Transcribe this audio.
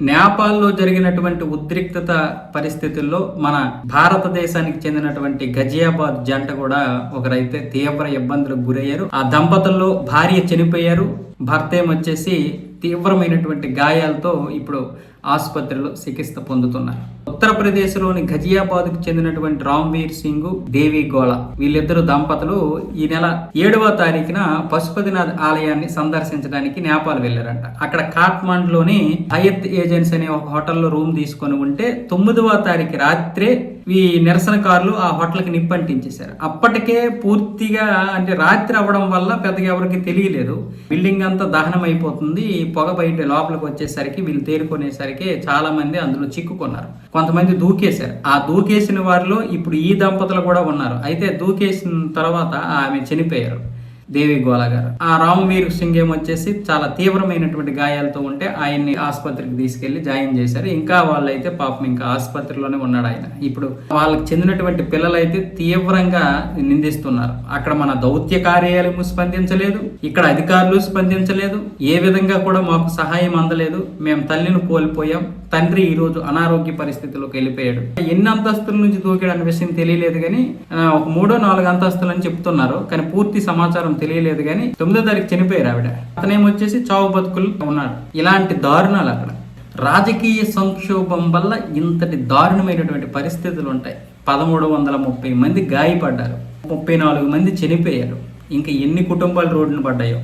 నేపాల్లో జరిగినటువంటి ఉద్రిక్తత పరిస్థితుల్లో మన భారతదేశానికి చెందినటువంటి గజియాబాద్ జంట కూడా ఒకరైతే తీవ్ర ఇబ్బందులకు గురయ్యారు. ఆ దంపతుల్లో భార్య చనిపోయారు. భర్త ఏమొచ్చేసి తీవ్రమైనటువంటి గాయాలతో ఇప్పుడు ఆసుపత్రిలో చికిత్స పొందుతున్నారు. ఉత్తరప్రదేశ్లోని ఘజియాబాద్కు చెందినటువంటి రామ్వీర్ సింగ్ దేవి గోళ వీళ్ళిద్దరు దంపతులు ఈ నెల ఏడవ తారీఖున పశుపతినాథ్ ఆలయాన్ని సందర్శించడానికి నేపాల్ వెళ్ళారంట. అక్కడ కాట్మాండ్లోని హయత్ ఏజెన్సీ అనే ఒక హోటల్లో రూమ్ తీసుకొని ఉంటే తొమ్మిదవ తారీఖు రాత్రే ఈ నిరసనకారులు ఆ హోటల్కి నిప్పంటించేశారు. అప్పటికే పూర్తిగా అంటే రాత్రి అవ్వడం వల్ల పెద్దగా ఎవరికి తెలియలేదు. బిల్డింగ్ అంతా దహనం అయిపోతుంది ఈ పొగ బయట లోపలికి వచ్చేసరికి వీళ్ళు తేరుకునేసరికి చాలా మంది అందులో చిక్కుకున్నారు. కొంతమంది దూకేశారు. ఆ దూకేసిన వారిలో ఇప్పుడు ఈ దంపతులు కూడా ఉన్నారు. అయితే దూకేసిన తర్వాత ఆమె చనిపోయారు. దేవి గోల గారు ఆ రామ్వీర్ సింగ్ ఏమొచ్చేసి చాలా తీవ్రమైనటువంటి గాయాలతో ఉంటే ఆయన్ని ఆసుపత్రికి తీసుకెళ్ళి జాయిన్ చేశారు. ఇంకా వాళ్ళైతే పాపం ఇంకా ఆసుపత్రిలోనే ఉన్నాడు ఆయన. ఇప్పుడు వాళ్ళకి చెందినటువంటి పిల్లలైతే తీవ్రంగా నిందిస్తున్నారు. అక్కడ మన దౌత్య కార్యాలయం స్పందించలేదు ఇక్కడ అధికారులు స్పందించలేదు ఏ విధంగా కూడా మాకు సహాయం అందలేదు మేము తల్లిని కోల్పోయాం తండ్రి ఈ రోజు అనారోగ్య పరిస్థితుల్లోకి వెళ్ళిపోయాడు. ఎన్ని అంతస్తుల నుంచి దూకాడు అనే విషయం తెలియలేదు కానీ ఒక మూడో నాలుగు అంతస్తులు అని చెప్తున్నారు. కానీ పూర్తి సమాచారం తెలియలేదు కానీ తొమ్మిదో తారీఖు చనిపోయారు ఆవిడ. అతనేమొచ్చేసి చావు బతుకులు ఉన్నాడు. ఇలాంటి దారుణాలు అక్కడ. రాజకీయ సంక్షోభం వల్ల ఇంతటి దారుణమైనటువంటి పరిస్థితులు ఉంటాయి. పదమూడు వందల ముప్పై మంది గాయపడ్డారు. ముప్పై నాలుగు మంది చనిపోయారు. ఇంకా ఎన్ని కుటుంబాలు రోడ్డున పడ్డాయో